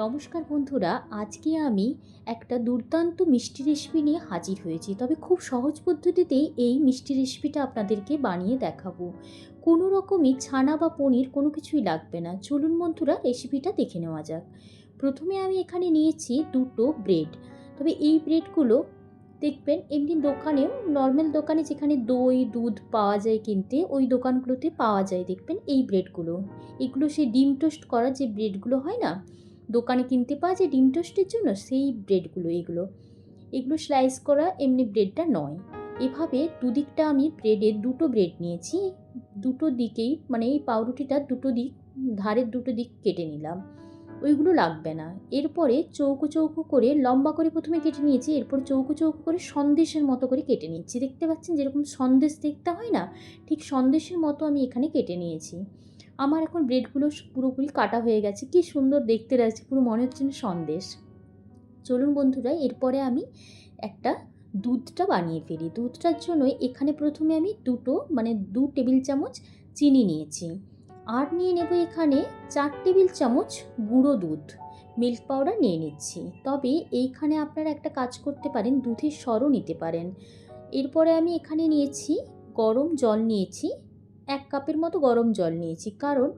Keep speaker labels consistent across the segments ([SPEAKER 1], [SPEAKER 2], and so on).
[SPEAKER 1] নমস্কার বন্ধুরা, আজকে আমি একটা দুর্দান্ত মিষ্টি রেসিপি নিয়ে হাজির হয়েছি। তবে খুব সহজ পদ্ধতিতেই এই মিষ্টি রেসিপিটা আপনাদেরকে বানিয়ে দেখাবো। কোনো রকমই ছানা বা পনির কোনো কিছুই লাগবে না। চলুন বন্ধুরা রেসিপিটা দেখে নেওয়া যাক। প্রথমে আমি এখানে নিয়েছি দুটো ব্রেড তবে এই ব্রেডগুলো দেখবেন, এমনি দোকানেও নর্মাল দোকানে যেখানে দই, দুধ পাওয়া যায় কিনতে, ওই দোকানগুলোতে পাওয়া যায়। দেখবেন, এই ব্রেডগুলো এগুলো সেই ডিম টোস্ট করা যে ব্রেডগুলো হয় না দোকানে কিনতে পাওয়া যায় ডিম টোস্টের জন্য, সেই ব্রেডগুলো, এগুলো। এগুলো স্লাইস করা, এমনি ব্রেডটা নয়। এভাবে দুদিকটা আমি ব্রেডের দুটো ব্রেড নিয়েছি। দুটো দিকেই মানে এই পাউরুটিটার দুটো দিক, ধারের দুটো দিক কেটে নিলাম। ওইগুলো লাগবে না। এরপরে চৌকো চৌকো করে, লম্বা করে প্রথমে কেটে নিয়েছি, এরপর চৌকো চৌকো করে সন্দেশের মতো করে কেটে নিচ্ছি। দেখতে পাচ্ছেন, যেরকম সন্দেশ দেখতে হয় না, ঠিক সন্দেশের মতো আমি এখানে কেটে নিয়েছি। আমার এখন ব্রেডগুলো পুরোপুরি কাটা হয়ে গেছে। কি সুন্দর দেখতে লাগছে, পুরো মনে হচ্ছে না সন্দেশ। চলুন বন্ধুরা, এরপরে আমি একটা দুধটা বানিয়ে ফেলি। দুধটার জন্য এখানে প্রথমে আমি দুটো মানে দু টেবিল চামচ চিনি নিয়েছি। আর নিয়ে নেব এখানে চার টেবিল চামচ গুঁড়ো দুধ। মিল্ক পাউডার নিয়ে নিচ্ছি। তবে এইখানে আপনারা একটা কাজ করতে পারেন, দুধের সরও নিতে পারেন। এরপরে আমি এখানে নিয়েছি গরম জল নিয়েছি এক কাপের মতো গরম জল নিয়েছি। কারণ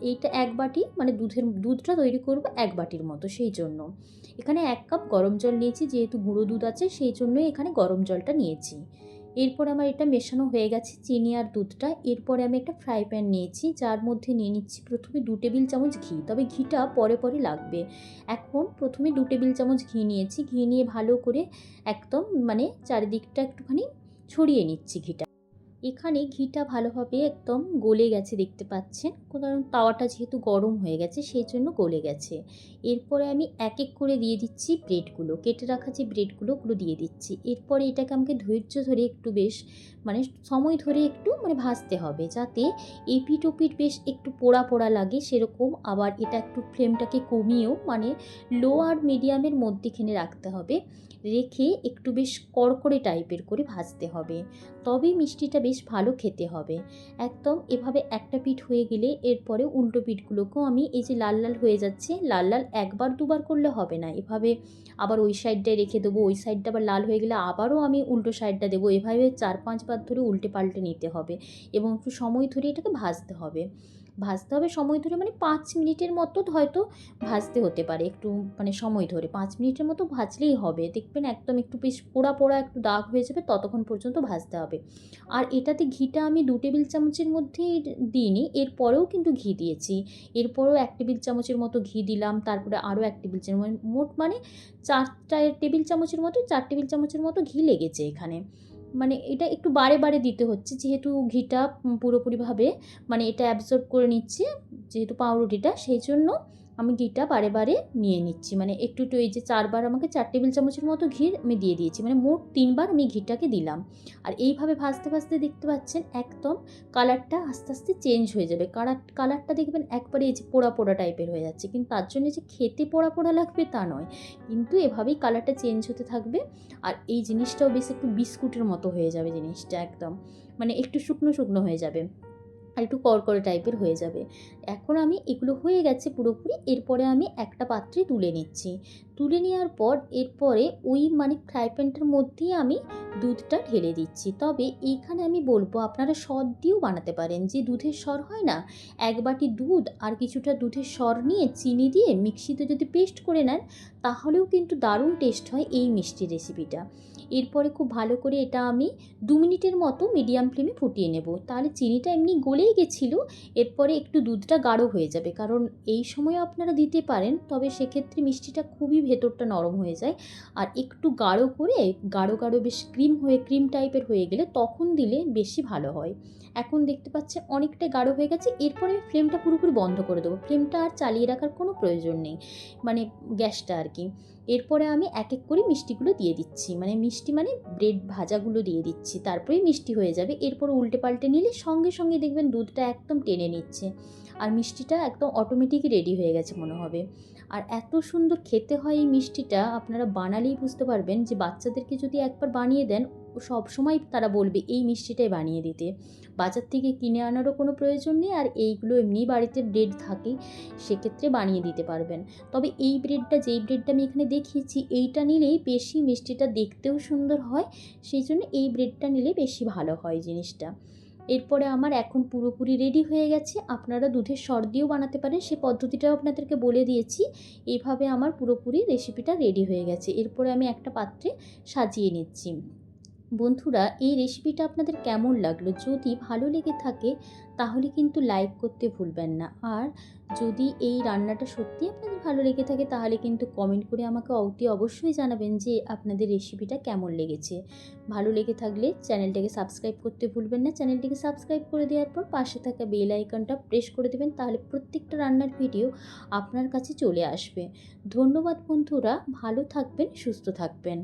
[SPEAKER 1] এইটা এক বাটি মানে দুধের, দুধটা তৈরি করব এক বাটির মতো সেই জন্য। এখানে এক কাপ গরম জল নিয়েছি, যেহেতু গুঁড়ো দুধ আছে সেই জন্যই এখানে গরম জলটা নিয়েছি। এরপর আমার এটা মেশানো হয়ে গেছে চিনি আর দুধটা। এরপরে আমি একটা ফ্রাই প্যান নিয়েছি, যার মধ্যে নিয়ে নিচ্ছি প্রথমে দু টেবিল চামচ ঘি। তবে ঘিটা পরে পরে লাগবে। এখন প্রথমে দু টেবিল চামচ ঘি নিয়েছি। ঘি নিয়ে ভালো করে একদম মানে চারিদিকটা একটুখানি ছড়িয়ে নিচ্ছি ঘিটা এখানে ঘিটা ভালোভাবে একদম গলে গেছে দেখতে পাচ্ছেন। কারণ তাওয়াটা যেহেতু গরম হয়ে গেছে সেই জন্য গলে গেছে। এরপরে আমি এক এক করে দিয়ে দিচ্ছি ব্রেডগুলো। কেটে রাখা যে ব্রেডগুলো, ওগুলো দিয়ে দিচ্ছি। এরপরে এটাকে আমাকে ধৈর্য ধরে একটু বেশ মানে সময় ধরে একটু মানে ভাজতে হবে। যাতে এপিট ওপিট বেশ একটু পোড়া পোড়া লাগে, সেরকম। আবার এটা একটু ফ্লেমটাকে কমিয়েও মানে লো আর মিডিয়ামের মধ্যেখানে রাখতে হবে। রেখে একটু বেশ কড়কড়ে টাইপের করে ভাজতে হবে। তবেই মিষ্টিটা বেশ ভালো খেতে হবে। একদম এভাবে একটা পিঠ হয়ে গেলে এরপরে উল্টো পিঠগুলোকেও আমি এই যে লাল লাল হয়ে যাচ্ছে, লাল লাল একবার দুবার করলে হবে না। এভাবে আবার ওই সাইডটায় রেখে দেবো, ওই সাইডটা আবার লাল হয়ে গেলে আবারও আমি উল্টো সাইডটা দেবো। এভাবে চার পাঁচবার ধরে উল্টে পাল্টে নিতে হবে এবং একটু সময় ধরে এটাকে ভাজতে হবে। ভাজতে হবে সময় ধরে মানে পাঁচ মিনিটের মতো হয়তো ভাজতে হতে পারে, একটু মানে সময় ধরে। পাঁচ মিনিটের মতো ভাজলেই হবে। দেখবেন একদম একটু বেশ পোড়া পোড়া, একটু দাগ হয়ে যাবে, ততক্ষণ পর্যন্ত ভাজতে হবে। আর এটাতে ঘিটা আমি দু টেবিল চামচের মধ্যেই দিইনি, এরপরেও কিন্তু ঘি দিয়েছি। এরপরেও এক টেবিল চামচের মতো ঘি দিলাম, তারপরে আরও এক টেবিল চামচ, মোট মানে চারটা টেবিল চামচের মতো, চার টেবিল চামচের মতো ঘি লেগেছে এখানে। মানে এটা একটু বারে বারে দিতে হচ্ছে। যেহেতু ঘিটা পুরোপুরিভাবে মানে এটা অ্যাবজর্ব করে নিচ্ছে, যেহেতু পাউরুটিটা, সেই জন্য আমি ঘিটা বারে বারে নিয়ে নিচ্ছি। মানে একটু একটু এই যে চারবার আমাকে চার টেবিল চামচের মতো ঘি আমি দিয়ে দিয়েছি। মানে মোট তিনবার আমি ঘিটাকে দিলাম। আর এইভাবে ভাজতে ভাজতে দেখতে পাচ্ছেন একদম কালারটা আস্তে আস্তে চেঞ্জ হয়ে যাবে। কালার কালারটা দেখবেন একবারে এই যে পোড়া পোড়া টাইপের হয়ে যাচ্ছে। কিন্তু তার জন্য যে খেতে পোড়া পোড়া লাগবে তা নয়। কিন্তু এভাবেই কালারটা চেঞ্জ হতে থাকবে। আর এই জিনিসটাও বেশ একটু বিস্কুটের মতো হয়ে যাবে জিনিসটা একদম। মানে একটু শুকনো শুকনো হয়ে যাবে। আর একটু কড়কড়ে টাইপের হয়ে যাবে। এখন আমি এগুলো হয়ে গেছে পুরোপুরি, এরপরে আমি একটা পাত্রে তুলে নিচ্ছি। তুলে নেওয়ার পর এরপরে ওই মানে ফ্রাই প্যানটার মধ্যেই আমি দুধটা ঢেলে দিচ্ছি। তবে এইখানে আমি বলব, আপনারা সর দিয়েও বানাতে পারেন। যে দুধের সর হয় না, এক বাটি দুধ আর কিছুটা দুধের সর নিয়ে চিনি দিয়ে মিক্সিতে যদি পেস্ট করে নেন, তাহলেও কিন্তু দারুণ টেস্ট হয় এই মিষ্টি রেসিপিটা। এরপরে খুব ভালো করে এটা আমি দু মিনিটের মতো মিডিয়াম ফ্লেমে ফুটিয়ে নেব। তাহলে চিনিটা এমনি গলেই গেছিল, এরপরে একটু দুধটা গাঢ় হয়ে যাবে। কারণ এই সময় আপনারা দিতে পারেন, তবে সেক্ষেত্রে মিষ্টিটা খুবই ভেতরটা নরম হয়ে যায়। আর একটু গাঢ় করে, গাঢ় গাঢ় বেশ ক্রিম হয়ে, ক্রিম টাইপের হয়ে গেলে তখন দিলে বেশি ভালো হয়। এখন দেখতে পাচ্ছে অনেকটাই গাঢ় হয়ে গেছে, এরপরে আমি ফ্লেমটা পুরোপুরি বন্ধ করে দেবো। ফ্লেমটা আর চালিয়ে রাখার কোনো প্রয়োজন নেই মানে গ্যাসটা আর কি। এরপরে আমি এক এক করে মিষ্টিগুলো দিয়ে দিচ্ছি মানে মিষ্টি মানে ব্রেড ভাজাগুলো দিয়ে দিচ্ছি, তারপরেই মিষ্টি হয়ে যাবে। এরপর উল্টে পাল্টে নিলে সঙ্গে সঙ্গে দেখবেন দুধটা একদম টেনে নিচ্ছে। আর মিষ্টিটা একদম অটোমেটিকই রেডি হয়ে গেছে মনে হবে। আর এত সুন্দর খেতে হয় এই মিষ্টিটা, আপনারা বানালেই বুঝতে পারবেন যে বাচ্চাদেরকে যদি একবার বানিয়ে দেন সবসময় তারা বলবে, এই মিষ্টিটাই বানিয়ে দিতে। বাজার থেকে কিনে আনারও কোনো প্রয়োজন নেই আর এইগুলো এমনি বাড়িতে ব্রেড থাকে, সেক্ষেত্রে বানিয়ে দিতে পারবেন। তবে এই ব্রেডটা, যেই ব্রেডটা আমি এখানে দেখিয়েছি, এইটা নিলেই বেশি মিষ্টিটা দেখতেও সুন্দর হয়, সেই জন্য এই ব্রেডটা নিলে বেশি ভালো হয় জিনিসটা। এরপরে আমার এখন পুরোপুরি রেডি হয়ে গেছে। আপনারা দুধের সর দিয়েও বানাতে পারেন। সে পদ্ধতিটাও আপনাদেরকে বলে দিয়েছি। এইভাবে আমার পুরোপুরি রেসিপিটা রেডি হয়ে গেছে। এরপরে আমি একটা পাত্রে সাজিয়ে নিচ্ছি। বন্ধুরা, এই রেসিপিটা আপনাদের কেমন লাগল? যদি ভালো লেগে থাকে, তাহলে কিন্তু লাইক করতে ভুলবেন না। আর যদি এই রান্নাটা সত্যি আপনাদের ভালো লেগে থাকে, তাহলে কিন্তু কমেন্ট করে আমাকে অতি অবশ্যই জানাবেন যে আপনাদের রেসিপিটা কেমন লেগেছে। ভালো লেগে থাকলে চ্যানেলটাকে সাবস্ক্রাইব করতে ভুলবেন না। চ্যানেলটিকে সাবস্ক্রাইব করে দেওয়ার পর পাশে থাকা বেল আইকনটা প্রেস করে দেবেন, তাহলে প্রত্যেকটা রান্নার ভিডিও আপনার কাছে চলে আসবে। ধন্যবাদ বন্ধুরা, ভালো থাকবেন, সুস্থ থাকবেন।